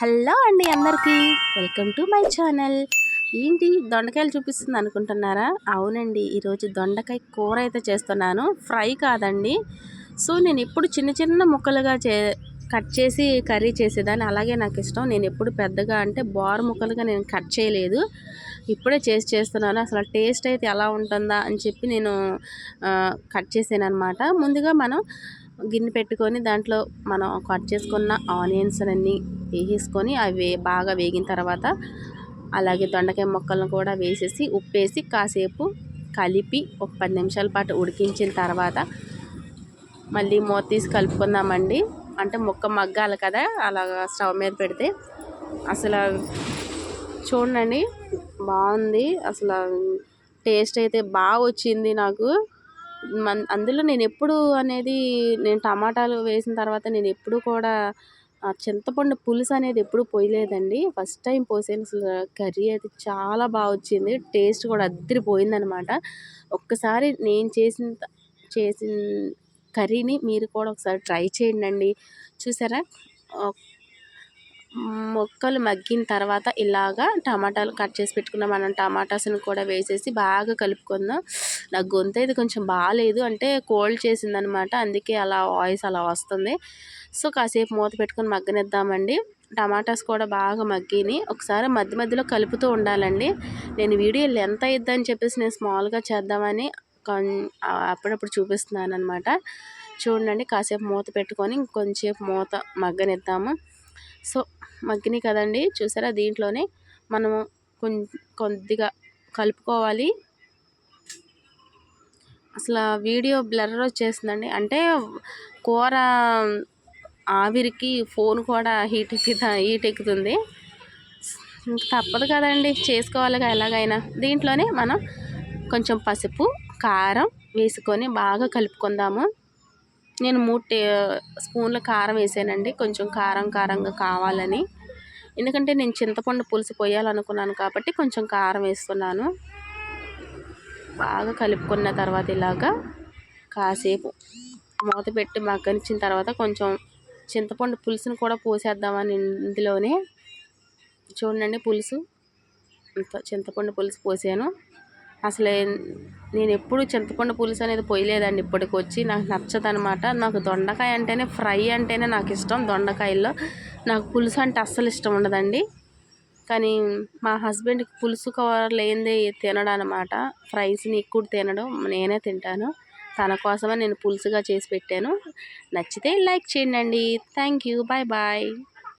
Hello అండి అందరికీ. Welcome to my channel. ఏంటి దొండకాయలు చూపిస్తుంది అనుకుంటున్నారా? అవునండి ఈరోజు దొండకాయ కూర అయితే చేస్తున్నాను. ఫ్రై కాదండి. సో నేను ఎప్పుడు చిన్న చిన్న ముక్కలుగా చే కట్ చేసి కర్రీ చేసేదాన్ని. అలాగే నాకు ఇష్టం. నేను ఎప్పుడు పెద్దగా అంటే బోర్ ముక్కలుగా నేను కట్ చేయలేదు. ఇప్పుడే చేసి చేస్తున్నాను. అసలు టేస్ట్ అయితే ఎలా ఉంటుందా అని చెప్పి నేను కట్ చేసాను అనమాట ముందుగా మనం గిన్నె పెట్టుకొని దాంట్లో మనం కట్ చేసుకున్న ఆనియన్స్ అన్నీ వేసేసుకొని అవి బాగా వేగిన తర్వాత అలాగే దొండకాయ ముక్కలను కూడా వేసేసి ఉప్పేసి కాసేపు కలిపి ఒక పది నిమిషాల పాటు ఉడికించిన తర్వాత మళ్ళీ మూత తీసి కలుపుకుందామండి. అంటే ముక్క మగ్గాలి కదా అలాగ స్టవ్ మీద పెడితే. అసలు చూడండి బాగుంది. అసలు టేస్ట్ అయితే బాగా వచ్చింది నాకు. మన్ అందులో నేను ఎప్పుడు అనేది నేను టమాటాలు వేసిన తర్వాత నేను ఎప్పుడు కూడా చింతపండు పులుసు అనేది ఎప్పుడు పోయలేదండి. ఫస్ట్ టైం పోసాను అసలు కర్రీ అయితే చాలా బాగా వచ్చింది. టేస్ట్ కూడా అద్దరిపోయిందనమాట. ఒక్కసారి నేను చేసిన చేసిన కర్రీని మీరు కూడా ఒకసారి ట్రై చేయండి చూసారా? మొక్కలు మగ్గిన తర్వాత ఇలాగా టమాటాలు కట్ చేసి పెట్టుకున్న మనం టమాటాస్ని కూడా వేసేసి బాగా కలుపుకుందాం. నాకు గొంతు అయితే కొంచెం బాగాలేదు అంటే కోల్డ్ చేసిందనమాట. అందుకే అలా వాయిస్ అలా వస్తుంది. సో కాసేపు మూత పెట్టుకొని మగ్గనిద్దామండి. టమాటాస్ కూడా బాగా మగ్గిని ఒకసారి మధ్య మధ్యలో కలుపుతూ ఉండాలండి. నేను వీడియో ఎంత అయిద్దని చెప్పేసి నేను స్మాల్గా చేద్దామని అప్పుడప్పుడు చూపిస్తున్నాను అనమాట చూడండి కాసేపు మూత పెట్టుకొని కొంచెంసేపు మూత మగ్గనిద్దాము. సో మగ్గినాయి కదండి. చూసారా దీంట్లోనే మనము కొద్దిగా కలుపుకోవాలి. అసలు వీడియో బ్లర్ వచ్చేసిందండి అంటే కూర ఆవిరికి ఫోన్ కూడా హీట్ ఎక్కుతా హీట్ ఎక్కుతుంది. తప్పదు కదండి. చేసుకోవాలి ఎలాగైనా. దీంట్లోనే మనం కొంచెం పసుపు కారం వేసుకొని బాగా కలుపుకుందాము. నేను మూడు టే స్పూన్ల కారం వేసానండి. కొంచెం కారం కారంగా కావాలని. ఎందుకంటే నేను చింతపండు పులుసు పోయాలనుకున్నాను కాబట్టి కొంచెం కారం వేస్తున్నాను. బాగా కలుపుకున్న తర్వాత ఇలాగా కాసేపు మూత పెట్టి మగ్గనిచ్చిన తర్వాత కొంచెం చింతపండు పులుసును కూడా పోసేద్దామని ఇందులోనే చూడండి పులుసు. చింతపండు పులుసు పోసాను. అసలే నేను ఎప్పుడు చింతపండు పులుసు అనేది పోయలేదండి. ఇప్పటికి వచ్చి నాకు నచ్చదనమాట. నాకు దొండకాయ అంటేనే ఫ్రై అంటేనే నాకు ఇష్టం. దొండకాయల్లో నాకు పులుసు అంటే అస్సలు ఇష్టం ఉండదండి. కానీ మా హస్బెండ్కి పులుసు కవర్ లేనిదే తినడం అనమాట ఫ్రైస్ని ఎక్కువ తినడం నేనే తింటాను. తన కోసమే నేను పులుసుగా చేసి పెట్టాను. నచ్చితే లైక్ చేయండి థ్యాంక్ యూ. Bye bye.